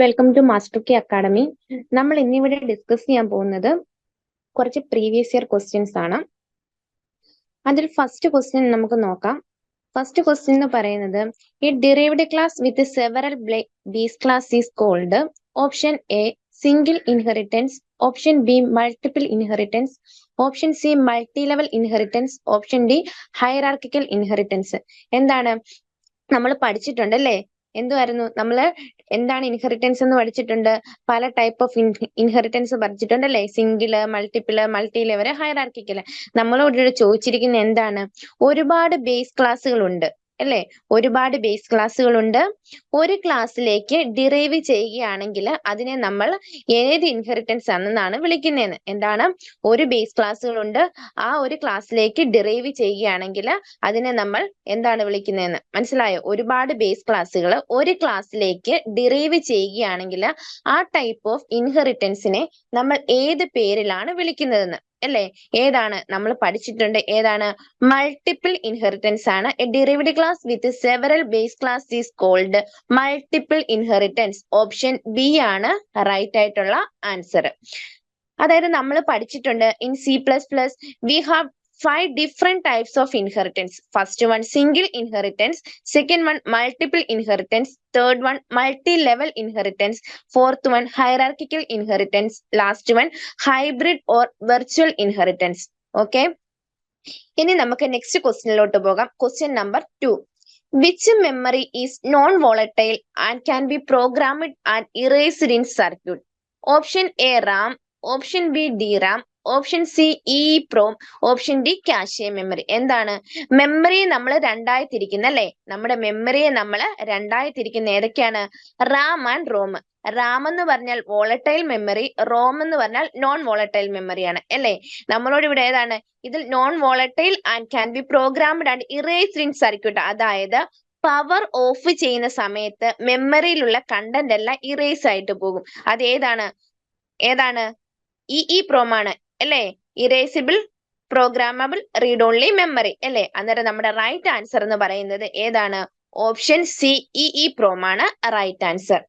Welcome to master K academy നമ്മൾ ഇന്നിവിടെ discuss ചെയ്യാൻ പോകുന്നത് കുറച്ച് പ്രീവിയസ് ഇയർ ക്വസ്റ്റ്യൻസ് ആണ്. അതിൽ ഫസ്റ്റ് ക്വസ്റ്റ്യൻ നമുക്ക് നോക്കാം. ഫസ്റ്റ് ക്വസ്റ്റ്യൻ എന്ന് പറയുന്നത് ഈ derived class with several base class is called option A single inheritance option B multiple inheritance option C multi level inheritance option D hierarchical inheritance എന്താണ്? നമ്മൾ പഠിച്ചിട്ടുണ്ട് അല്ലേ? എന്തുവായിരുന്നു? നമ്മൾ എന്താണ് ഇൻഹെറിറ്റൻസ് എന്ന് പഠിച്ചിട്ടുണ്ട്? പല ടൈപ്പ് ഓഫ് ഇൻഹെറിറ്റൻസ് പഠിച്ചിട്ടുണ്ട് അല്ലേ single multiple multi level hierarchical നമ്മളോട് ഇവിടെ ചോദിച്ചിരിക്കുന്ന എന്താണ്? ഒരുപാട് ബേസ് ക്ലാസ്സുകൾ ഉണ്ട് അല്ലേ? ഒരുപാട് ബേസ് ക്ലാസ്സുകൾ ഉണ്ട് ഒരു ക്ലാസ്സിലേക്ക് ഡിറൈവ് ചെയ്യുകയാണെങ്കിൽ അതിനെ നമ്മൾ ഏത് ഇൻഹെറിറ്റൻസ് ആണെന്നാണ് വിളിക്കുന്നതെന്ന്. എന്താണ്? ഒരു ബേസ് ക്ലാസ്സുകൾ ഉണ്ട് ആ ഒരു ക്ലാസ്സിലേക്ക് ഡിറൈവ് ചെയ്യുകയാണെങ്കിൽ അതിനെ നമ്മൾ എന്താണ് വിളിക്കുന്നതെന്ന്? മനസ്സിലായോ? ഒരുപാട് ബേസ് ക്ലാസ്സുകൾ ഒരു ക്ലാസ്സിലേക്ക് ഡിറൈവ് ചെയ്യുകയാണെങ്കിൽ ആ ടൈപ്പ് ഓഫ് ഇൻഹെറിറ്റൻസിനെ നമ്മൾ ഏത് പേരിലാണ് വിളിക്കുന്നതെന്ന്? അല്ലേ? ഏതാണ് നമ്മൾ പഠിച്ചിട്ടുണ്ട്? ഏതാണ്? മൾട്ടിപ്പിൾ ഇൻഹെറിറ്റൻസ് ആണ്. A derived class with several base class is called multiple inheritance option B ആണ് റൈറ്റ് ആയിട്ടുള്ള ആൻസർ അതായത് നമ്മൾ പഠിച്ചിട്ടുണ്ട് in C plus plus we have five different types of inheritance. First one, single inheritance. Second one, multiple inheritance. Third one, multi-level inheritance. Fourth one, hierarchical inheritance. Last one, hybrid or virtual inheritance. Okay. ഇനി നമുക്ക് next ക്വസ്റ്റ്യനിലോട്ട് പോകാം question number two which memory is non volatile and can be programmed and erased in circuit option A RAM option B D RAM option C E PROM option D cache memory എന്താണ്? Memory നമ്മൾ രണ്ടായി തിരിക്കുന്ന അല്ലെ? നമ്മുടെ മെമ്മറിയെ നമ്മൾ രണ്ടായി തിരിക്കുന്ന ഏതൊക്കെയാണ്? Ram and Rome. റാം എന്ന് പറഞ്ഞാൽ വോളറ്റൈൽ മെമ്മറി റോം എന്ന് പറഞ്ഞാൽ നോൺ വോളറ്റൈൽ മെമ്മറിയാണ് അല്ലേ? നമ്മളോട് ഇവിടെ ഏതാണ്? ഇതിൽ non volatile and can be programmed and erased in circuit അതായത് പവർ ഓഫ് ചെയ്യുന്ന സമയത്ത് മെമ്മറിയിലുള്ള കണ്ടന്റ് എല്ലാം ഇറേസ് ആയിട്ട് പോകും. അത് ഏതാണ്? ഏതാണ്? ഇ ഇ പ്രോമാണ് അല്ലേ? Erasable programmable read only memory അല്ലേ? അന്നേരം നമ്മുടെ റൈറ്റ് ആൻസർ എന്ന് പറയുന്നത് ഏതാണ്? Option C E E PROM ആണ് right answer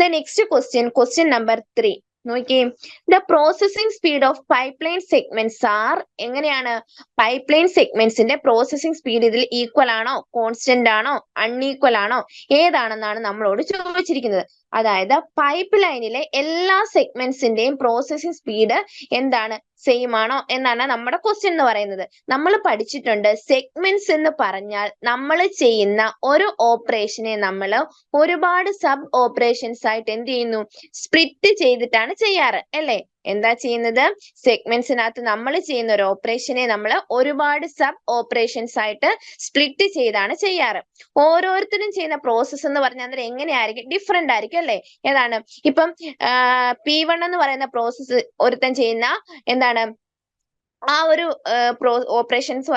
the next question question number three നോക്കിയേ. The processing speed of pipeline segments are എങ്ങനെയാണ്? പൈപ്പ് ലൈൻ സെഗ്മെന്റ്സിന്റെ പ്രോസസിംഗ് സ്പീഡ് ഇതിൽ ഈക്വൽ ആണോ? കോൺസ്റ്റന്റ് ആണോ? അൺഈക്വൽ ആണോ? ഏതാണെന്നാണ് നമ്മളോട് ചോദിച്ചിരിക്കുന്നത്. അതായത് പൈപ്പ് ലൈനിലെ എല്ലാ സെഗ്മെന്റ്സിന്റെയും പ്രോസസിംഗ് സ്പീഡ് എന്താണ്? സെയിം ആണോ എന്നാണ് നമ്മുടെ ക്വസ്റ്റ്യൻ എന്ന് പറയുന്നത്. നമ്മൾ പഠിച്ചിട്ടുണ്ട് സെഗ്മെന്റ്സ് എന്ന് പറഞ്ഞാൽ നമ്മൾ ചെയ്യുന്ന ഒരു ഓപ്പറേഷനെ നമ്മൾ ഒരുപാട് സബ് ഓപ്പറേഷൻസ് ആയിട്ട് എന്ത് ചെയ്യുന്നു? സ്പ്ലിറ്റ് ചെയ്തിട്ടാണ് ചെയ്യാറ് അല്ലേ? എന്താ ചെയ്യുന്നത്? സെഗ്മെന്റ്സിനകത്ത് നമ്മൾ ചെയ്യുന്ന ഒരു ഓപ്പറേഷനെ നമ്മൾ ഒരുപാട് സബ് ഓപ്പറേഷൻസ് ആയിട്ട് സ്പ്ലിറ്റ് ചെയ്താണ് ചെയ്യാറ്. ഓരോരുത്തരും ചെയ്യുന്ന പ്രോസസ്സ് എന്ന് പറഞ്ഞാൽ അന്നേരം എങ്ങനെയായിരിക്കും? ഡിഫറെന്റ് ആയിരിക്കും അല്ലേ? ഏതാണ്? ഇപ്പം പി വൺ എന്ന് പറയുന്ന പ്രോസസ്സ് ഒരുത്തൻ ചെയ്യുന്ന എന്താണ്? ആ ഒരു ഓപ്പറേഷൻസ്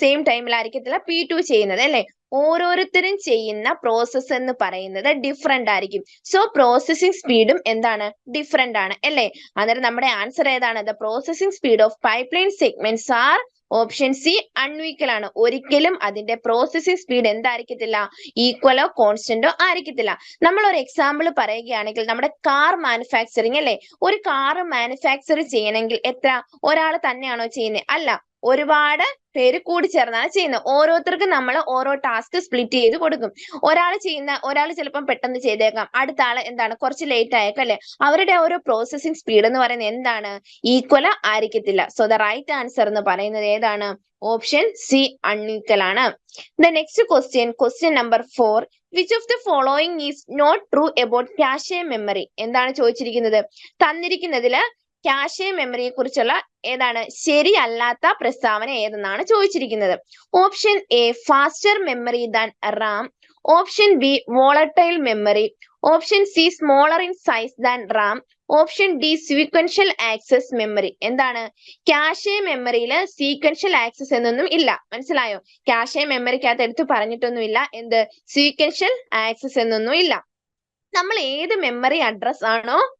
സെയിം ടൈമിലായിരിക്കത്തില്ല പി ടു ചെയ്യുന്നത് അല്ലെ? ഓരോരുത്തരും ചെയ്യുന്ന പ്രോസസ്സ് എന്ന് പറയുന്നത് ഡിഫറെന്റ് ആയിരിക്കും. സോ പ്രോസസ്സിംഗ് സ്പീഡും എന്താണ്? ഡിഫറെന്റ് ആണ് അല്ലേ? അന്നേരം നമ്മുടെ ആൻസർ ഏതാണ്? The processing speed of pipe line segments are option C unequal ആണ്. ഒരിക്കലും അതിന്റെ പ്രോസസ്സിംഗ് സ്പീഡ് എന്തായിരിക്കത്തില്ല? ഈക്വലോ കോൺസ്റ്റന്റോ ആയിരിക്കത്തില്ല. നമ്മൾ ഒരു എക്സാമ്പിൾ പറയുകയാണെങ്കിൽ നമ്മുടെ കാർ മാനുഫാക്ചറിങ് അല്ലെ? ഒരു കാർ മാനുഫാക്ചർ ചെയ്യണമെങ്കിൽ എത്ര? ഒരാൾ തന്നെയാണോ ചെയ്യുന്നത്? അല്ല ഒരുപാട് പേര് കൂടി ചേർന്നാണ് ചെയ്യുന്നത്. ഓരോരുത്തർക്കും നമ്മൾ ഓരോ ടാസ്ക് സ്പ്ലിറ്റ് ചെയ്ത് കൊടുക്കും. ഒരാൾ ചെയ്യുന്ന ഒരാൾ ചിലപ്പം പെട്ടെന്ന് ചെയ്തേക്കാം. അടുത്ത ആൾ എന്താണ്? കുറച്ച് ലേറ്റ് ആയേക്കാം അല്ലെ? അവരുടെ ഓരോ പ്രോസസ്സിംഗ് സ്പീഡ് എന്ന് പറയുന്നത് എന്താണ്? ഈക്വൽ ആയിരിക്കത്തില്ല. സോ ദ റൈറ്റ് ആൻസർ എന്ന് പറയുന്നത് ഏതാണ്? ഓപ്ഷൻ സി അൺഈക്വൽ ആണ്. The next question question number four which of the following is not true about cache memory എന്താണ് ചോദിച്ചിരിക്കുന്നത്? തന്നിരിക്കുന്നതിൽ ക്യാഷെ മെമ്മറിയെ കുറിച്ചുള്ള ഏതാണ് ശരിയല്ലാത്ത പ്രസ്താവന ഏതെന്നാണ് ചോദിച്ചിരിക്കുന്നത്. Option A faster memory than RAM option B volatile memory option C smaller in size than RAM option D sequential access memory എന്താണ്? Cache മെമ്മറിയിൽ sequential access എന്നൊന്നും ഇല്ല. മനസ്സിലായോ? ക്യാഷെ മെമ്മറിക്കകത്ത് എടുത്ത് പറഞ്ഞിട്ടൊന്നുമില്ല. എന്ത്? സീക്വൻഷ്യൽ ആക്സസ് എന്നൊന്നും ഇല്ല. നമ്മൾ ഏത് മെമ്മറി അഡ്രസ് ആണോ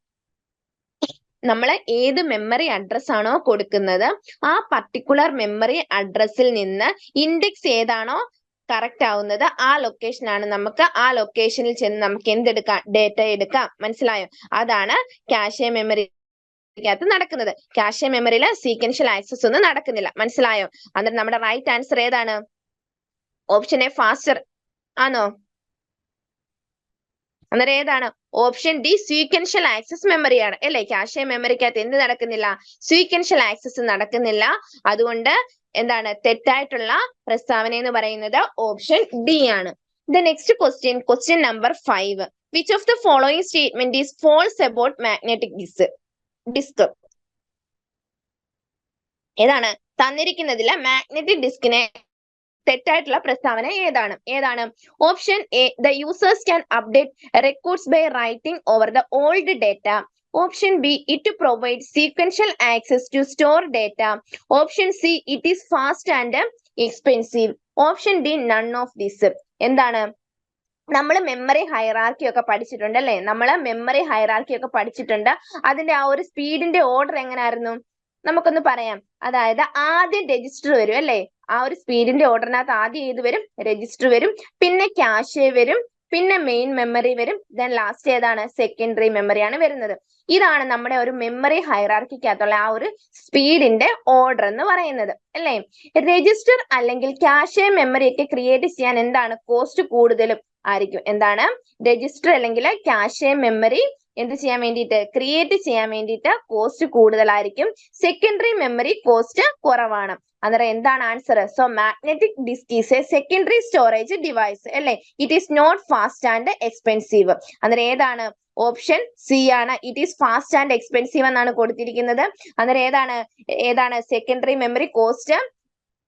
നമ്മൾ ഏത് മെമ്മറി അഡ്രസ് ആണോ കൊടുക്കുന്നത് ആ പർട്ടിക്കുലർ മെമ്മറി അഡ്രസ്സിൽ നിന്ന് ഇൻഡെക്സ് ഏതാണോ കറക്റ്റ് ആവുന്നത് ആ ലൊക്കേഷൻ ആണ് നമുക്ക് ആ ലൊക്കേഷനിൽ ചെന്ന് നമുക്ക് എന്തെടുക്കാം? ഡേറ്റ എടുക്കാം. മനസ്സിലായോ? അതാണ് ക്യാഷെ മെമ്മറിക്കകത്ത് നടക്കുന്നത്. ക്യാഷെ മെമ്മറിയിൽ സീക്വൻഷ്യൽ ആക്സസ് ഒന്നും നടക്കുന്നില്ല. മനസ്സിലായോ? അന്നേരം നമ്മുടെ റൈറ്റ് ആൻസർ ഏതാണ്? ഓപ്ഷൻ എ ഫാസ്റ്റർ ആണോ അന്നേരം ഏതാണ്? ഓപ്ഷൻ ഡി സീക്വൻഷ്യൽ ആക്സസ് മെമ്മറിയാണ് അല്ലെ? ക്യാഷെ മെമ്മറിക്കകത്ത് എന്ത് നടക്കുന്നില്ല? സീക്വൻഷ്യൽ ആക്സസ് നടക്കുന്നില്ല. അതുകൊണ്ട് എന്താണ്? തെറ്റായിട്ടുള്ള പ്രസ്താവന എന്ന് പറയുന്നത് ഓപ്ഷൻ ഡി ആണ്. The next question question number five which of the following statement is false about magnetic disk disk ഏതാണ്? തന്നിരിക്കുന്നതിലെ മാഗ്നറ്റിക് ഡിസ്കിനെ തെറ്റായിട്ടുള്ള പ്രസ്താവന ഏതാണ്? ഏതാണ്? Option A the users can update records by writing over the old data option B it provide sequential access to store data option C it is fast and expensive option D none of this എന്താണ്? നമ്മൾ memory hierarchy ഒക്കെ പഠിച്ചിട്ടുണ്ട് അല്ലെ? നമ്മൾ memory hierarchy ഒക്കെ പഠിച്ചിട്ടുണ്ട്. അതിന്റെ ആ ഒരു സ്പീഡിന്റെ ഓർഡർ എങ്ങനെയായിരുന്നു നമുക്കൊന്ന് പറയാം. അതായത് ആദ്യം രജിസ്റ്റർ വരും അല്ലെ? ആ ഒരു സ്പീഡിന്റെ ഓർഡറിനകത്ത് ആദ്യം ഏത് വരും? രജിസ്റ്റർ വരും. പിന്നെ ക്യാഷ് വരും. പിന്നെ മെയിൻ മെമ്മറി വരും. ദെൻ ലാസ്റ്റ് ഏതാണ്? സെക്കൻഡറി മെമ്മറിയാണ് വരുന്നത്. ഇതാണ് നമ്മുടെ ഒരു മെമ്മറി ഹൈറാർക്കിക്കകത്തുള്ള ആ ഒരു സ്പീഡിന്റെ ഓർഡർ എന്ന് പറയുന്നത്. അല്ലേ? രജിസ്റ്റർ അല്ലെങ്കിൽ ക്യാഷ് മെമ്മറി ഒക്കെ ക്രിയേറ്റ് ചെയ്യാൻ എന്താണ് കോസ്റ്റ് കൂടുതലും ആയിരിക്കും. എന്താണ്? രജിസ്റ്റർ അല്ലെങ്കിൽ ക്യാഷ് മെമ്മറി എന്ത് ചെയ്യാൻ വേണ്ടിയിട്ട്? ക്രിയേറ്റ് ചെയ്യാൻ വേണ്ടിയിട്ട് കോസ്റ്റ് കൂടുതലായിരിക്കും. സെക്കൻഡറി മെമ്മറി കോസ്റ്റ് കുറവാണ്. അന്നേരം എന്താണ് answer so magnetic disk is a secondary storage device അല്ലെ? It is not fast and expensive അന്നേരം ഏതാണ്? ഓപ്ഷൻ സി ആണ്. It is fast and expensive എന്നാണ് കൊടുത്തിരിക്കുന്നത്. അന്നേരം ഏതാണ്? ഏതാണ്? സെക്കൻഡറി മെമ്മറി കോസ്റ്റ്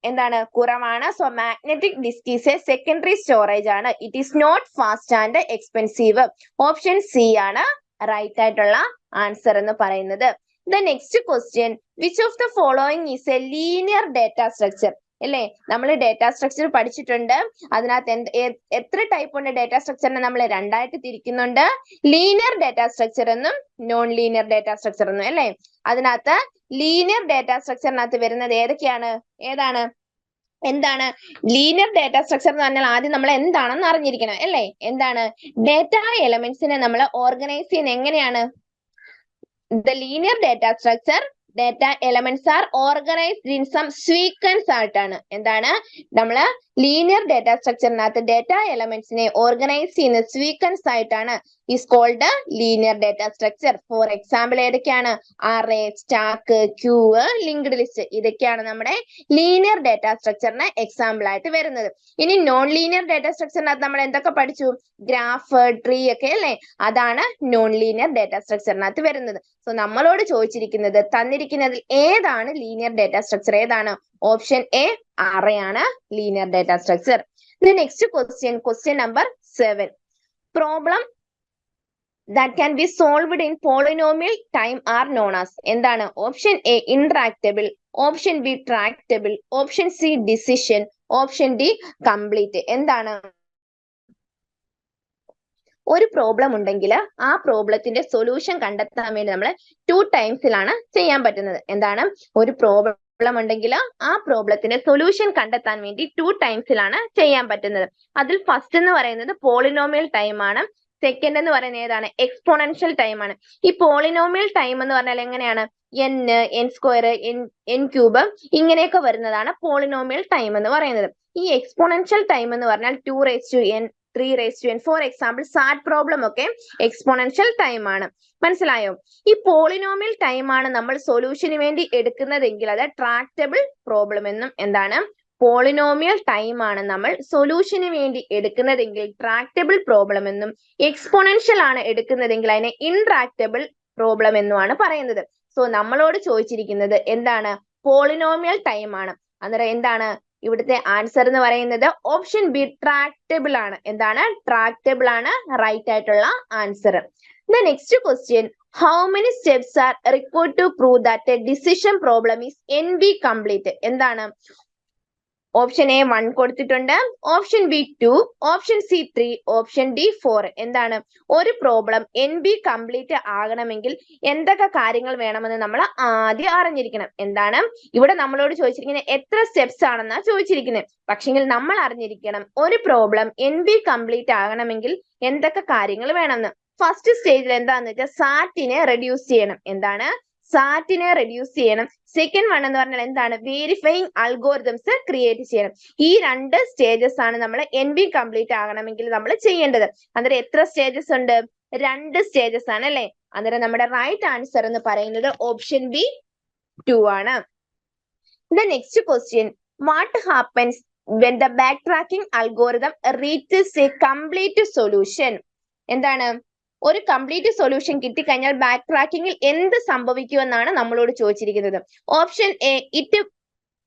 എന്താണ്? കുറവാണ്. So magnetic disk is a secondary storage ആണ്. It is not fast and expensive option C ആണ്. റൈറ്റ് ആയിട്ടുള്ള ആൻസർ എന്ന് പറയുന്നത്. The next question which of the following is a linear data structure അല്ലേ? നമ്മൾ data structure പഠിച്ചിട്ടുണ്ട്. അതിനകത്ത് എന്ത് എത്ര ടൈപ്പ് ഉണ്ട് ഡേറ്റ സ്ട്രക്ചറിനെ നമ്മൾ രണ്ടായിട്ട് തിരിക്കുന്നുണ്ട്. ലീനിയർ ഡേറ്റ സ്ട്രക്ചർ എന്നും നോൺ ലീനിയർ ഡേറ്റ സ്ട്രക്ചർ എന്നും അല്ലേ? അതിനകത്ത് ലീനിയർ ഡേറ്റ സ്ട്രക്ചറിനകത്ത് വരുന്നത് ഏതൊക്കെയാണ്? ഏതാണ്? എന്താണ്? ലീനിയർ ഡേറ്റ സ്ട്രക്ചർ എന്ന് പറഞ്ഞാൽ ആദ്യം നമ്മൾ എന്താണെന്ന് അറിഞ്ഞിരിക്കണം അല്ലേ? എന്താണ്? ഡേറ്റ എലമെന്റ്സിനെ നമ്മൾ ഓർഗനൈസ് ചെയ്യുന്നത് എങ്ങനെയാണ്? The linear data structure data elements are organised in some sequence ആയിട്ടാണ്. എന്താണ്? നമ്മൾ ലീനിയർ ഡേറ്റ സ്ട്രക്ചറിനകത്ത് ഡേറ്റ എലമെന്റ്സിനെ ഓർഗനൈസ് ചെയ്യുന്ന സീക്വൻസ് ആയിട്ടാണ് is called linear data structure for example ഏതൊക്കെയാണ്? Array stack queue linked list ഇതൊക്കെയാണ് നമ്മുടെ ലീനിയർ ഡേറ്റ സ്ട്രക്ചറിന് എക്സാമ്പിൾ ആയിട്ട് വരുന്നത്. ഇനി നോൺ ലീനിയർ ഡേറ്റ സ്ട്രക്ചറിനകത്ത് നമ്മൾ എന്തൊക്കെ പഠിച്ചു? ഗ്രാഫ് ട്രീ ഒക്കെ അല്ലേ? അതാണ് നോൺ ലീനിയർ ഡേറ്റ സ്ട്രക്ചറിനകത്ത് വരുന്നത്. സോ നമ്മളോട് ചോദിച്ചിരിക്കുന്നത് തന്നിരിക്കുന്നതിൽ ഏതാണ് ലീനിയർ ഡേറ്റ സ്ട്രക്ചർ ഏതാണ്? Option A അറയാണ് linear data structure next question question number seven problem that can be solved in polynomial time are known as എന്താണ്? Option A intractable option B tractable option C decision option D complete എന്താണ്? ഒരു problem ഉണ്ടെങ്കിൽ ആ പ്രോബ്ലത്തിന്റെ solution കണ്ടെത്താൻ വേണ്ടി നമ്മൾ to ടൈംസിലാണ് ചെയ്യാൻ പറ്റുന്നത്. എന്താണ്? ഒരു പ്രോബ്ലം ഉണ്ടെങ്കിൽ ആ പ്രോബ്ലത്തിന്റെ സൊല്യൂഷൻ കണ്ടെത്താൻ വേണ്ടി ടു ടൈംസിലാണ് ചെയ്യാൻ പറ്റുന്നത്. അതിൽ ഫസ്റ്റ് എന്ന് പറയുന്നത് പോളിനോമിയൽ ടൈം ആണ്. സെക്കൻഡ് എന്ന് പറയുന്നത് ഏതാണ്? എക്സ്പോണൻഷ്യൽ ടൈം ആണ്. ഈ പോളിനോമിയൽ ടൈം എന്ന് പറഞ്ഞാൽ എങ്ങനെയാണ്? N N square N N cube ഇങ്ങനെയൊക്കെ വരുന്നതാണ് പോളിനോമിയൽ ടൈം എന്ന് പറയുന്നത്. ഈ എക്സ്പോണൻഷ്യൽ ടൈം എന്ന് പറഞ്ഞാൽ two raise two N three raise two N for example SAT problem ഒക്കെ എക്സ്പോണൻഷ്യൽ ടൈം ആണ്. മനസ്സിലായോ? ഈ പോളിനോമിയൽ ടൈം ആണ് നമ്മൾ സൊല്യൂഷന് വേണ്ടി എടുക്കുന്നതെങ്കിൽ അത് ട്രാക്റ്റബിൾ പ്രോബ്ലം എന്നും എന്താണ്? പോളിനോമിയൽ ടൈം ആണ് നമ്മൾ സൊല്യൂഷന് വേണ്ടി എടുക്കുന്നതെങ്കിൽ ട്രാക്റ്റബിൾ പ്രോബ്ലം എന്നും എക്സ്പോണൻഷ്യൽ ആണ് എടുക്കുന്നതെങ്കിൽ അതിനെ ഇൻട്രാക്റ്റബിൾ പ്രോബ്ലം എന്നുമാണ് പറയുന്നത്. സോ നമ്മളോട് ചോദിച്ചിരിക്കുന്നത് എന്താണ്? പോളിനോമിയൽ ടൈം ആണ്. അന്നേരം എന്താണ്? ഇവിടുത്തെ ആൻസർ എന്ന് പറയുന്നത് ഓപ്ഷൻ ബി ട്രാക്റ്റബിൾ ആണ്. എന്താണ്? ട്രാക്റ്റബിൾ ആണ് റൈറ്റ് ആയിട്ടുള്ള answer the next question how many steps are required to prove that a decision problem is N B complete എന്താണ്? ഓപ്ഷൻ എ വൺ കൊടുത്തിട്ടുണ്ട്. Option B two option C three option D four എന്താണ്? ഒരു problem N B complete ആകണമെങ്കിൽ എന്തൊക്കെ കാര്യങ്ങൾ വേണമെന്ന് നമ്മൾ ആദ്യം അറിഞ്ഞിരിക്കണം. എന്താണ്? ഇവിടെ നമ്മളോട് ചോദിച്ചിരിക്കുന്നത് എത്ര സ്റ്റെപ്സ് ആണെന്നാ ചോദിച്ചിരിക്കുന്നത്. പക്ഷെങ്കിൽ നമ്മൾ അറിഞ്ഞിരിക്കണം ഒരു പ്രോബ്ലം എൻ ബി കംപ്ലീറ്റ് ആകണമെങ്കിൽ എന്തൊക്കെ കാര്യങ്ങൾ വേണമെന്ന്. ഫസ്റ്റ് സ്റ്റേജിൽ എന്താന്ന് വെച്ചാൽ സാറ്റിനെ റെഡ്യൂസ് ചെയ്യണം. എന്താണ്? സാറ്റിനെ റെഡ്യൂസ് ചെയ്യണം. സെക്കൻഡ് വൺ എന്ന് പറഞ്ഞാൽ എന്താണ്? വേരിഫൈങ് അൽഗോരിതംസ് ക്രിയേറ്റ് ചെയ്യണം. ഈ രണ്ട് സ്റ്റേജസ് ആണ് നമ്മൾ എൻ ബി കംപ്ലീറ്റ് ആകണമെങ്കിൽ നമ്മൾ ചെയ്യേണ്ടത്. അന്നേരം എത്ര സ്റ്റേജസ് ഉണ്ട്? രണ്ട് സ്റ്റേജസ് ആണ് അല്ലെ? അന്നേരം നമ്മുടെ റൈറ്റ് ആൻസർ എന്ന് പറയുന്നത് ഓപ്ഷൻ ബി ടു ആണ്. The next question what happens when the back tracking algorithm reaches a complete solution എന്താണ്? ഒരു കംപ്ലീറ്റ് സൊല്യൂഷൻ കിട്ടിക്കഴിഞ്ഞാൽ ബാക്ക് ട്രാക്കിങ്ങിൽ എന്ത് സംഭവിക്കുമെന്നാണ് നമ്മളോട് ചോദിച്ചിരിക്കുന്നത്. Option A it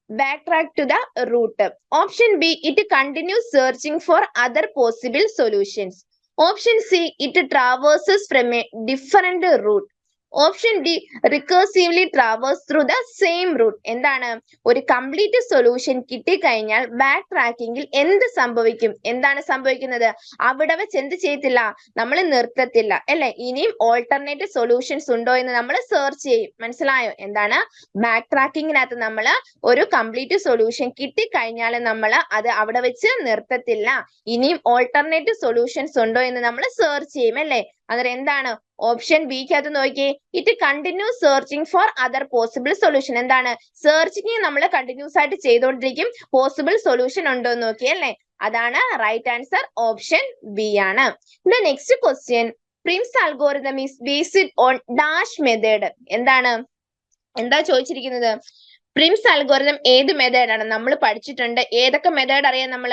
back track to the root option B it continue searching for other possible solutions option C it traverses from a different route option D recursively traverse through the same route എന്താണ്? ഒരു complete solution കിട്ടിക്കഴിഞ്ഞാൽ back ട്രാക്കിങ്ങിൽ എന്ത് സംഭവിക്കും? എന്താണ് സംഭവിക്കുന്നത്? അവിടെ വെച്ച് എന്ത് ചെയ്യത്തില്ല? നമ്മൾ നിർത്തത്തില്ല അല്ലെ? ഇനിയും ഓൾട്ടർനേറ്റ് സൊല്യൂഷൻസ് ഉണ്ടോ എന്ന് നമ്മൾ സെർച്ച് ചെയ്യും. മനസ്സിലായോ? എന്താണ്? ബാക്ക് ട്രാക്കിങ്ങിനകത്ത് നമ്മൾ ഒരു കംപ്ലീറ്റ് സൊല്യൂഷൻ കിട്ടിക്കഴിഞ്ഞാൽ നമ്മൾ അത് അവിടെ വെച്ച് നിർത്തത്തില്ല. ഇനിയും ഓൾട്ടർനേറ്റ് സൊല്യൂഷൻസ് ഉണ്ടോ എന്ന് നമ്മൾ സെർച്ച് ചെയ്യും അല്ലെ? അന്നേരം എന്താണ്? ഓപ്ഷൻ ബിക്കകത്ത് നോക്കി. It continue searching for other possible solution എന്താണ്? സെർച്ചിങ് നമ്മൾ കണ്ടിന്യൂസ് ആയിട്ട് ചെയ്തുകൊണ്ടിരിക്കും. പോസിബിൾ സൊല്യൂഷൻ ഉണ്ടോ എന്ന് നോക്കി അല്ലേ? അതാണ് റൈറ്റ് ആൻസർ ഓപ്ഷൻ ബി ആണ്. The next question Prim's algorithm is based on dash method എന്താണ്? എന്താ ചോദിച്ചിരിക്കുന്നത്? പ്രിംസ് അൽഗോറിതം ഏത് മെത്തേഡാണ് നമ്മൾ പഠിച്ചിട്ടുണ്ട്. ഏതൊക്കെ മെത്തേഡ് അറിയാം നമ്മൾ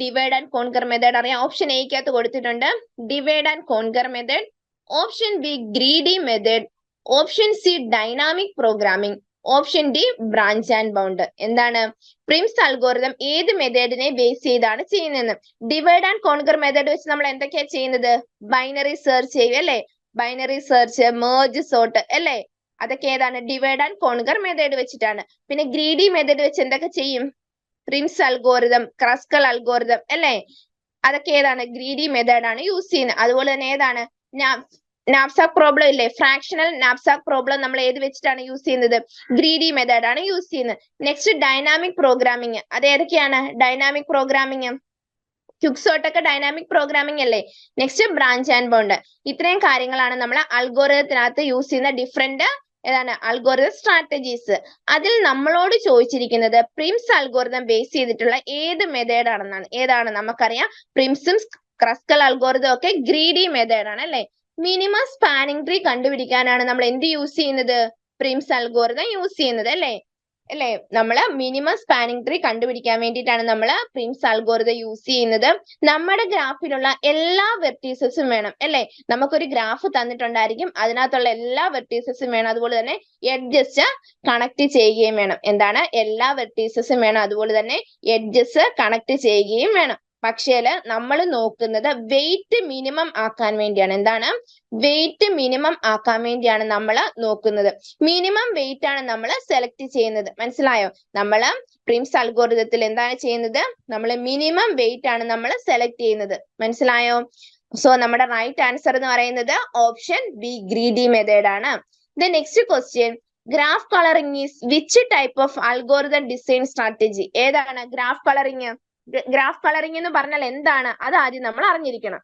ഡിവൈഡ് ആൻഡ് കോൺകർ മെത്തേഡ് അറിയാം. ഓപ്ഷൻ എക്കകത്ത് കൊടുത്തിട്ടുണ്ട്. Divide and conquer method option B greedy method option C dynamic programming option D branch and bound എന്താണ്? പ്രിംസ് അൽഗോറിതം ഏത് മെത്തേഡിനെ ബേസ് ചെയ്താണ് ചെയ്യുന്നത് ഡിവൈഡ് ആൻഡ് കോൺകർ മെത്തേഡ് വെച്ച് നമ്മൾ എന്തൊക്കെയാണ് ചെയ്യുന്നത്? ബൈനറി സെർച്ച് ചെയ്യുക അല്ലെ? ബൈനറി സെർച്ച് മേർജ് സോർട്ട് അല്ലെ? അതൊക്കെ ഏതാണ്? ഡിവൈഡ് ആൻഡ് കോൺകർ മെത്തേഡ് വെച്ചിട്ടാണ്. പിന്നെ ഗ്രീഡി മെത്തേഡ് വെച്ച് എന്തൊക്കെ ചെയ്യും? പ്രിംസ് അൽഗോറിതം ക്രസ്കൽ അൽഗോറിതം അല്ലെ? അതൊക്കെ ഏതാണ്? ഗ്രീഡി മെത്തേഡ് ആണ് യൂസ് ചെയ്യുന്നത്. അതുപോലെ തന്നെ ഏതാണ്? നാപ്സാക് പ്രോബ്ലം ഇല്ലേ? ഫ്രാക്ഷണൽ നാപ്സാക് പ്രോബ്ലം നമ്മൾ ഏത് വെച്ചിട്ടാണ് യൂസ് ചെയ്യുന്നത്? ഗ്രീഡി മെത്തേഡ് ആണ് യൂസ് ചെയ്യുന്നത്. നെക്സ്റ്റ് ഡൈനാമിക് പ്രോഗ്രാമിംഗ് അത് ഏതൊക്കെയാണ്? ഡൈനാമിക് പ്രോഗ്രാമിംഗ് ക്യുക്സോട്ടൊക്കെ ഡൈനാമിക് പ്രോഗ്രാമിംഗ് അല്ലേ? നെക്സ്റ്റ് ബ്രാഞ്ച് ആൻഡ് ബോണ്ട് ഇത്രയും കാര്യങ്ങളാണ് നമ്മൾ അൽഗോറിതത്തിനകത്ത് യൂസ് ചെയ്യുന്ന ഡിഫറെന്റ് ഏതാണ്? അൽഗോറിതം സ്ട്രാറ്റജീസ് അതിൽ നമ്മളോട് ചോദിച്ചിരിക്കുന്നത് പ്രിംസ് അൽഗോറിതം ബേസ് ചെയ്തിട്ടുള്ള ഏത് മെത്തേഡ് ആണെന്നാണ്. ഏതാണ്? നമുക്കറിയാം പ്രിംസും ക്രസ്കൽ അൽഗോറിതം ഒക്കെ ഗ്രീഡി മെത്തേഡ് ആണ് അല്ലെ? മിനിമം സ്പാനിങ് ട്രീ കണ്ടുപിടിക്കാനാണ് നമ്മൾ എന്ത് യൂസ് ചെയ്യുന്നത്? പ്രിംസ് അൽഗോറിതം യൂസ് ചെയ്യുന്നത് അല്ലെ? അല്ലെ? നമ്മൾ മിനിമം സ്പാനിങ് ട്രീ കണ്ടുപിടിക്കാൻ വേണ്ടിയിട്ടാണ് നമ്മൾ പ്രിംസ് അൽഗോറിതം യൂസ് ചെയ്യുന്നത്. നമ്മുടെ ഗ്രാഫിലുള്ള എല്ലാ വെർട്ടീസസും വേണം അല്ലെ? നമുക്കൊരു ഗ്രാഫ് തന്നിട്ടുണ്ടായിരിക്കും. അതിനകത്തുള്ള എല്ലാ വെർട്ടീസസും വേണം. അതുപോലെ തന്നെ എഡ്ജസ് കണക്ട് ചെയ്യുകയും വേണം. എന്താണ്? എല്ലാ വെർട്ടീസസും വേണം. അതുപോലെ തന്നെ എഡ്ജസ് കണക്ട് ചെയ്യുകയും വേണം. പക്ഷേ നമ്മൾ നോക്കുന്നത് വെയിറ്റ് മിനിമം ആക്കാൻ വേണ്ടിയാണ്. എന്താണ്? വെയിറ്റ് മിനിമം ആക്കാൻ വേണ്ടിയാണ് നമ്മൾ നോക്കുന്നത്. മിനിമം വെയിറ്റ് ആണ് നമ്മൾ സെലക്ട് ചെയ്യുന്നത്. മനസ്സിലായോ? നമ്മൾ പ്രിംസ് അൽഗോറിതത്തിൽ എന്താണ് ചെയ്യുന്നത്? നമ്മൾ മിനിമം വെയിറ്റ് ആണ് നമ്മൾ സെലക്ട് ചെയ്യുന്നത്. മനസ്സിലായോ? സോ നമ്മുടെ റൈറ്റ് ആൻസർ എന്ന് പറയുന്നത് ഓപ്ഷൻ ബി ഗ്രീഡി മെത്തേഡ് ആണ്. The next question graph colouring is which type of algorithm design strategy ഏതാണ്? ഗ്രാഫ് കളറിംഗ് ഗ്രാഫ് കളറിംഗ് എന്ന് പറഞ്ഞാൽ എന്താണ്? അത് ആദ്യം നമ്മൾ അറിഞ്ഞിരിക്കണം.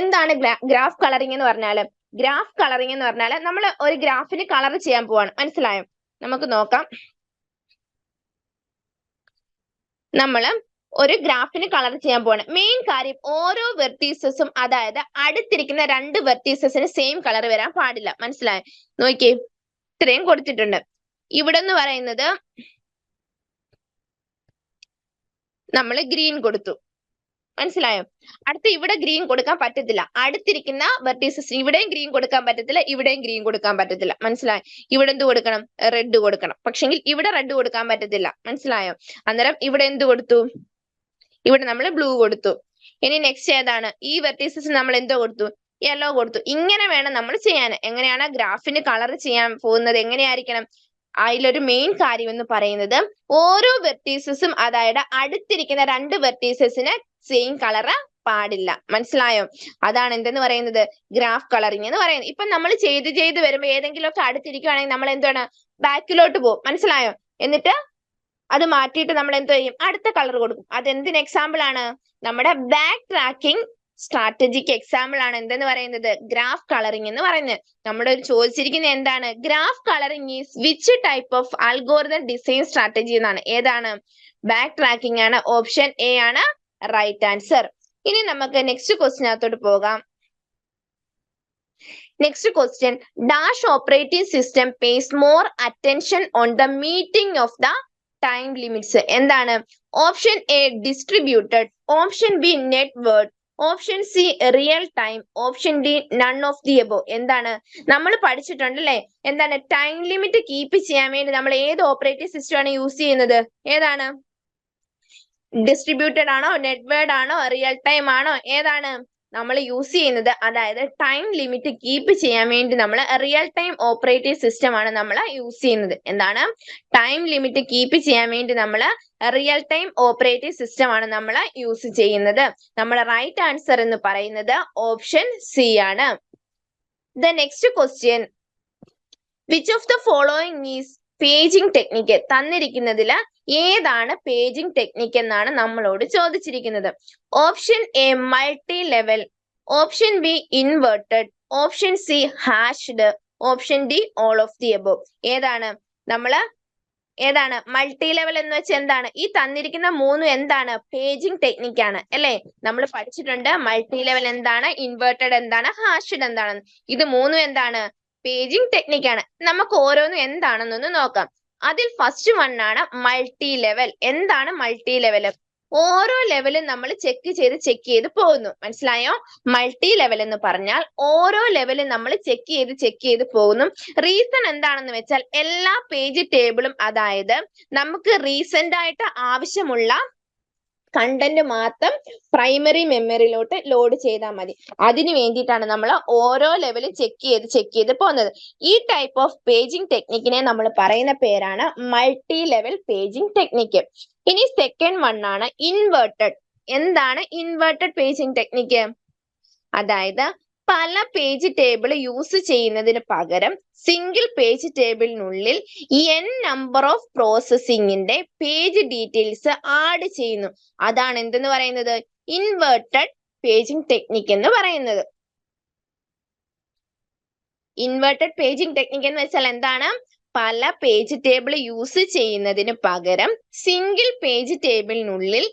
എന്താണ് ഗ്രാഫ് കളറിംഗ് എന്ന് പറഞ്ഞാൽ ഗ്രാഫ് കളറിംഗ് എന്ന് പറഞ്ഞാൽ നമ്മൾ ഒരു ഗ്രാഫിന് കളർ ചെയ്യാൻ പോവാണ്. മനസ്സിലായോ? നമുക്ക് നോക്കാം. നമ്മൾ ഒരു ഗ്രാഫിന് കളർ ചെയ്യാൻ പോവാണ്. മെയിൻ കാര്യം ഓരോ വെർട്ടീസസും അതായത് അടുത്തിരിക്കുന്ന രണ്ട് വെർട്ടീസസിന് സെയിം കളർ വരാൻ പാടില്ല. മനസ്സിലായോ? നോക്കിയേ ഇത്രയും കൊടുത്തിട്ടുണ്ട്. ഇവിടെ എന്ന് പറയുന്നത് നമ്മൾ ഗ്രീൻ കൊടുത്തു. മനസ്സിലായോ? അടുത്ത് ഇവിടെ ഗ്രീൻ കൊടുക്കാൻ പറ്റത്തില്ല. അടുത്തിരിക്കുന്ന വെർട്ടീസസ് ഇവിടെയും ഗ്രീൻ കൊടുക്കാൻ പറ്റത്തില്ല ഇവിടെയും ഗ്രീൻ കൊടുക്കാൻ പറ്റത്തില്ല. മനസ്സിലായോ? ഇവിടെ എന്ത് കൊടുക്കണം? റെഡ് കൊടുക്കണം. പക്ഷെങ്കിൽ ഇവിടെ റെഡ് കൊടുക്കാൻ പറ്റത്തില്ല. മനസ്സിലായോ? അന്നേരം ഇവിടെ എന്ത് കൊടുത്തു? ഇവിടെ നമ്മൾ ബ്ലൂ കൊടുത്തു. ഇനി നെക്സ്റ്റ് ഏതാണ്? ഈ വെർട്ടീസസ് നമ്മൾ എന്തോ കൊടുത്തു? യെല്ലോ കൊടുത്തു. ഇങ്ങനെ വേണം നമ്മൾ ചെയ്യാൻ. എങ്ങനെയാണ് ഗ്രാഫിന് കളർ ചെയ്യാൻ പോകുന്നത്? എങ്ങനെയായിരിക്കണം? അതിലൊരു മെയിൻ കാര്യം എന്ന് പറയുന്നത് ഓരോ വെർട്ടീസസും അതായത് അടുത്തിരിക്കുന്ന രണ്ട് വെർട്ടീസസിന് സെയിം കളറ് പാടില്ല. മനസ്സിലായോ? അതാണ് എന്തെന്ന് പറയുന്നത്? ഗ്രാഫ് കളറിങ് എന്ന് പറയുന്നത്. ഇപ്പൊ നമ്മൾ ചെയ്ത് ചെയ്ത് വരുമ്പോൾ ഏതെങ്കിലും ഒക്കെ അടുത്തിരിക്കുവാണെങ്കിൽ നമ്മൾ എന്താണ് ബാക്കിലോട്ട് പോകും. മനസ്സിലായോ? എന്നിട്ട് അത് മാറ്റിയിട്ട് നമ്മൾ എന്ത് ചെയ്യും അടുത്ത കളർ കൊടുക്കും. അത് എന്തിന് എക്സാമ്പിൾ ആണ്? നമ്മുടെ ബാക്ക് ട്രാക്കിംഗ് സ്ട്രാറ്റജിക്ക് എക്സാമ്പിൾ ആണ് എന്തെന്ന് പറയുന്നത്? ഗ്രാഫ് കളറിംഗ് എന്ന് പറയുന്നത്. നമ്മുടെ ഒരു ചോദിച്ചിരിക്കുന്നത് എന്താണ്? Graph colouring is which type of algorithm design strategy എന്നാണ്. ഏതാണ്? ബാക്ക് ട്രാക്കിംഗ് ആണ്. ഓപ്ഷൻ എ ആണ് റൈറ്റ് ആൻസർ ഇനി നമുക്ക് നെക്സ്റ്റ് ക്വസ്റ്റിനകത്തോട്ട് പോകാം. Next question dash operating system pays more attention on the meeting of the time limits എന്താണ്? Option A distributed option B networked option C real time option D none of the above എന്താണ്? നമ്മൾ പഠിച്ചിട്ടുണ്ട് അല്ലെ എന്താണ്? Time limit keep ചെയ്യാൻ വേണ്ടി നമ്മൾ ഏത് ഓപ്പറേറ്റിംഗ് സിസ്റ്റം ആണ് യൂസ് ചെയ്യുന്നത്? ഏതാണ്? ഡിസ്ട്രിബ്യൂട്ടഡ് ആണോ? നെറ്റ്വേർഡ് ആണോ? റിയൽ ടൈം ആണോ? ഏതാണ്? നമ്മൾ യൂസ് ചെയ്യുന്നത് അതായത് ടൈം ലിമിറ്റ് കീപ്പ് ചെയ്യാൻ വേണ്ടി നമ്മൾ റിയൽ ടൈം ഓപ്പറേറ്റീവ് സിസ്റ്റം ആണ് നമ്മൾ യൂസ് ചെയ്യുന്നത്. എന്താണ്? ടൈം ലിമിറ്റ് കീപ്പ് ചെയ്യാൻ വേണ്ടി നമ്മൾ റിയൽ ടൈം ഓപ്പറേറ്റീവ് സിസ്റ്റം ആണ് നമ്മൾ യൂസ് ചെയ്യുന്നത്. നമ്മുടെ റൈറ്റ് ആൻസർ എന്ന് പറയുന്നത് ഓപ്ഷൻ സി ആണ്. The next question which of the following is paging technique തന്നിരിക്കുന്നതിൽ ഏതാണ് പേജിംഗ് ടെക്നിക് എന്നാണ് നമ്മളോട് ചോദിച്ചിരിക്കുന്നത്? Option A multi level option B inverted option C hashed option D all of the above ഏതാണ്? നമ്മൾ ഏതാണ്? മൾട്ടി ലെവൽ എന്ന് വെച്ചാൽ എന്താണ്? ഈ തന്നിരിക്കുന്ന മൂന്നും എന്താണ്? പേജിംഗ് ടെക്നിക് ആണ്. അല്ലെ? നമ്മൾ പഠിച്ചിട്ടുണ്ട് മൾട്ടി ലെവൽ എന്താണ്? ഇൻവേർട്ടഡ് എന്താണ്? ഹാഷ്ഡ് എന്താണ്? ഇത് മൂന്നും എന്താണ്? പേജിംഗ് ടെക്നിക് ആണ്. നമുക്ക് ഓരോന്നും എന്താണെന്നൊന്ന് നോക്കാം. അതിൽ ഫസ്റ്റ് വൺ ആണ് മൾട്ടി ലെവൽ എന്താണ് മൾട്ടി ലെവൽ ഓരോ ലെവലും നമ്മൾ ചെക്ക് ചെയ്ത് ചെക്ക് ചെയ്ത് പോകുന്നു. മനസ്സിലായോ? മൾട്ടി ലെവൽ എന്ന് പറഞ്ഞാൽ ഓരോ ലെവലും നമ്മൾ ചെക്ക് ചെയ്ത് ചെക്ക് ചെയ്ത് പോകുന്നു. റീസൺ എന്താണെന്ന് വെച്ചാൽ എല്ലാ പേജ് ടേബിളും അതായത് നമുക്ക് റീസെന്റ് ആയിട്ട് ആവശ്യമുള്ള കണ്ടന്റ് മാത്രം പ്രൈമറി മെമ്മറിയിലോട്ട് ലോഡ് ചെയ്താൽ മതി. അതിന് വേണ്ടിയിട്ടാണ് നമ്മൾ ഓരോ ലെവലും ചെക്ക് ചെയ്ത് ചെക്ക് ചെയ്ത് പോകുന്നത്. ഈ ടൈപ്പ് ഓഫ് പേജിംഗ് ടെക്നിക്കിനെ നമ്മൾ പറയുന്ന പേരാണ് മൾട്ടി ലെവൽ പേജിംഗ് ടെക്നിക്ക് ഇനി സെക്കൻഡ് വൺ ആണ് ഇൻവേർട്ടഡ് എന്താണ് ഇൻവേർട്ടഡ് പേജിംഗ് ടെക്നിക്ക് അതായത് പല പേജ് ടേബിൾ യൂസ് ചെയ്യുന്നതിന് പകരം സിംഗിൾ പേജ് ടേബിളിനുള്ളിൽ എൻ നമ്പർ ഓഫ് പ്രോസസ്സിംഗിന്റെ പേജ് ഡീറ്റെയിൽസ് ആഡ് ചെയ്യുന്നു. അതാണ് എന്തെന്ന് പറയുന്നത്? ഇൻവേർട്ടഡ് പേജിംഗ് ടെക്നിക് എന്ന് പറയുന്നത്. ഇൻവേർട്ടഡ് പേജിംഗ് ടെക്നിക് എന്ന് വെച്ചാൽ എന്താണ്? പല പേജ് ടേബിൾ യൂസ് ചെയ്യുന്നതിന് പകരം സിംഗിൾ പേജ് ടേബിളിനുള്ളിൽ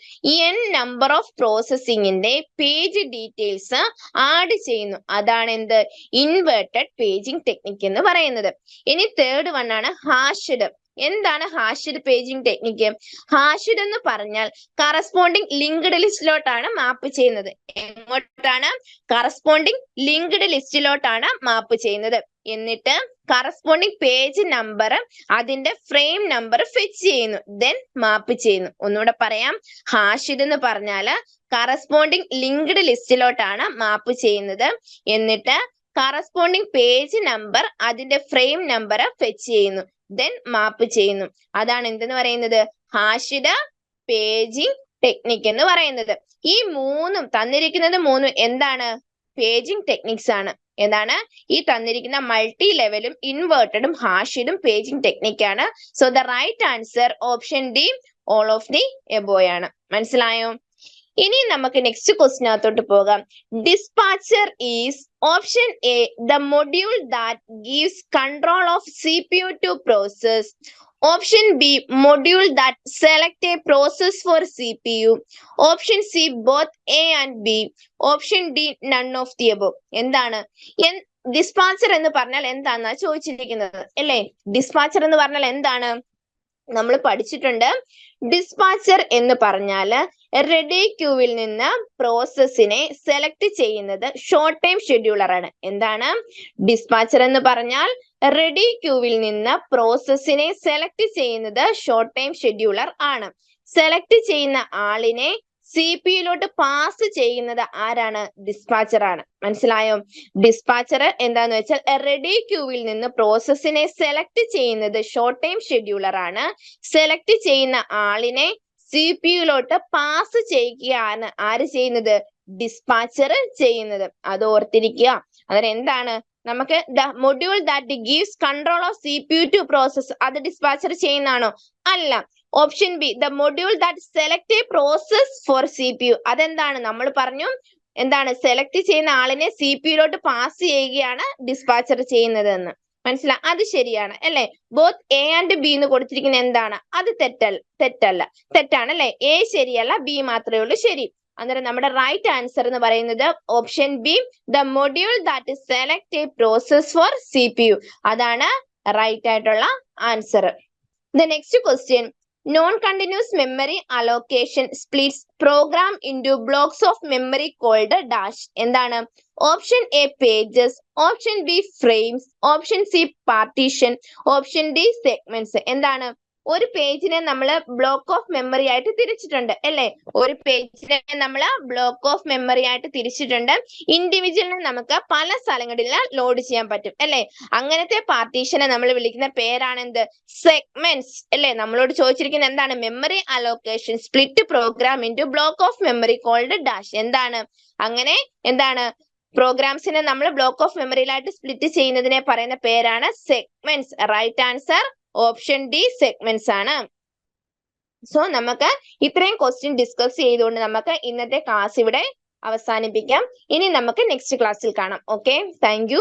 എൻ നമ്പർ ഓഫ് പ്രോസസ്സിംഗിന്റെ പേജ് ഡീറ്റെയിൽസ് ആഡ് ചെയ്യുന്നു. അതാണ് എന്ത്? ഇൻവേർട്ടഡ് പേജിംഗ് ടെക്നിക് എന്ന് പറയുന്നത്. ഇനി തേർഡ് വൺ ആണ് ഹാഷഡ് എന്താണ് ഹാഷഡ് പേജിംഗ് ടെക്നിക്ക് ഹാഷഡ് എന്ന് പറഞ്ഞാൽ കറസ്പോണ്ടിങ് ലിങ്ക്ഡ് ലിസ്റ്റിലോട്ടാണ് മാപ്പ് ചെയ്യുന്നത്. എങ്ങോട്ടാണ്? കറസ്പോണ്ടിങ് ലിങ്ക്ഡ് ലിസ്റ്റിലോട്ടാണ് മാപ്പ് ചെയ്യുന്നത്. എന്നിട്ട് കറസ്പോണ്ടിങ് പേജ് നമ്പർ അതിന്റെ ഫ്രെയിം നമ്പർ ഫെച്ച് ചെയ്യുന്നു. ദെൻ മാപ്പ് ചെയ്യുന്നു. ഒന്നുകൂടെ പറയാം. ഹാഷിഡ് എന്ന് പറഞ്ഞാൽ കറസ്പോണ്ടിങ് ലിങ്ക്ഡ് ലിസ്റ്റിലോട്ടാണ് മാപ്പ് ചെയ്യുന്നത്. എന്നിട്ട് കറസ്പോണ്ടിങ് പേജ് നമ്പർ അതിന്റെ ഫ്രെയിം നമ്പർ ഫെച്ച് ചെയ്യുന്നു. ദെൻ മാപ്പ് ചെയ്യുന്നു. അതാണ് എന്തെന്ന് പറയുന്നത്? ഹാഷിഡ് പേജിങ് ടെക്നിക് എന്ന് പറയുന്നത്. ഈ മൂന്നും തന്നിരിക്കുന്നത് മൂന്നും എന്താണ്? പേജിങ് ടെക്നിക്സ് ആണ്. എന്താണ്? ഈ തന്നിരിക്കുന്ന മൾട്ടി ലെവലും ഇൻവേർട്ടഡും ഹാഷിഡും paging ടെക്നിക്കാണ് so the right answer option D all of the എബോയാണ് മനസ്സിലായോ? ഇനി നമുക്ക് നെക്സ്റ്റ് ക്വസ്റ്റിനകത്തോട്ട് പോകാം. Dispatcher is option A the module that gives control of C P U to process option B module that select a process for C P U option C both A and B option D none of the above എന്താണ്? Dispatcher എന്ന് പറഞ്ഞാൽ എന്താണെന്നാ ചോദിച്ചിരിക്കുന്നത്? അല്ലേ? Dispatcher എന്ന് പറഞ്ഞാൽ എന്താണ്? നമ്മൾ പഠിച്ചിട്ടുണ്ട് ഡിസ്പാച്ചർ എന്ന് പറഞ്ഞാൽ റെഡി ക്യൂവിൽ നിന്ന് പ്രോസസ്സിനെ സെലക്ട് ചെയ്യുന്നത് ഷോർട്ട് ടൈം ഷെഡ്യൂളർ ആണ്. എന്താണ്? ഡിസ്പാച്ചർ എന്ന് പറഞ്ഞാൽ റെഡി ക്യൂവിൽ നിന്ന് പ്രോസസ്സിനെ സെലക്ട് ചെയ്യുന്നത് ഷോർട്ട് ടൈം ഷെഡ്യൂളർ ആണ്. സെലക്ട് ചെയ്യുന്ന ആളിനെ സി പി യിലോട്ട് പാസ് ചെയ്യുന്നത് ആരാണ്? ഡിസ്പാച്ചർ ആണ്. മനസ്സിലായോ? ഡിസ്പാച്ചർ എന്താന്ന് വെച്ചാൽ റെഡി ക്യൂവിൽ നിന്ന് പ്രോസസ്സിനെ സെലക്ട് ചെയ്യുന്നത് ഷോർട്ട് ടൈം ഷെഡ്യൂളർ ആണ്. സെലക്ട് ചെയ്യുന്ന ആളിനെ സി പി യിലോട്ട് പാസ് ചെയ്യുകയാണ് ആര് ചെയ്യുന്നത്? ഡിസ്പാച്ചർ ചെയ്യുന്നത്. അത് ഓർത്തിരിക്കുക. അതിന് എന്താണ് നമുക്ക് the module that gives control of C P to process അത് ഡിസ്പാച്ചർ ചെയ്യുന്നതാണോ? അല്ല. Option B the module that select a process for C P U. അതെന്താണ്? നമ്മൾ പറഞ്ഞു എന്താണ്? സെലക്ട് ചെയ്യുന്ന ആളിനെ സി പി യുലോട്ട് പാസ് ചെയ്യുകയാണ് ഡിസ്പാച്ചർ ചെയ്യുന്നത് എന്ന് മനസ്സിലാ? അത് ശരിയാണ് അല്ലെ? ബോത്ത് എ ആൻഡ് ബി എന്ന് കൊടുത്തിരിക്കുന്ന എന്താണ്? അത് തെറ്റല്ല തെറ്റല്ല. തെറ്റാണ് അല്ലെ? എ ശരിയല്ല ബി മാത്രമേ ഉള്ളൂ ശരി. അന്നേരം നമ്മുടെ റൈറ്റ് ആൻസർ എന്ന് പറയുന്നത് option B the module that select a process for C P U അതാണ് റൈറ്റ് ആയിട്ടുള്ള answer the next question non continuous memory allocation splits program into blocks of memory called dash എന്താണ്? Option A pages option B frames option C partition option D segments എന്താണ്? ഒരു പേജിനെ നമ്മൾ block of memory ആയിട്ട് തിരിച്ചിട്ടുണ്ട് അല്ലേ? ഒരു പേജിനെ നമ്മൾ ബ്ലോക്ക് ഓഫ് മെമ്മറി ആയിട്ട് തിരിച്ചിട്ടുണ്ട്. ഇൻഡിവിജ്വലിനെ നമുക്ക് പല സ്ഥലങ്ങളിൽ ലോഡ് ചെയ്യാൻ പറ്റും അല്ലേ? അങ്ങനത്തെ പാർട്ടീഷനെ നമ്മൾ വിളിക്കുന്ന പേരാണ് എന്ത് സെഗ്മെന്റ്സ് അല്ലേ? നമ്മളോട് ചോദിച്ചിരിക്കുന്നത് എന്താണ്? Memory allocation split program into block of memory called dash എന്താണ്? അങ്ങനെ എന്താണ്? പ്രോഗ്രാംസിനെ നമ്മൾ ബ്ലോക്ക് ഓഫ് മെമ്മറിയിലായിട്ട് സ്പ്ലിറ്റ് ചെയ്യുന്നതിനെ പറയുന്ന പേരാണ് segments right answer option D segments ആണ്. സോ നമുക്ക് ഇത്രയും ക്വസ്റ്റ്യൻ ഡിസ്കസ് ചെയ്തുകൊണ്ട് നമുക്ക് ഇന്നത്തെ ക്ലാസ് ഇവിടെ അവസാനിപ്പിക്കാം. ഇനി നമുക്ക് നെക്സ്റ്റ് ക്ലാസ്സിൽ കാണാം. Okay thank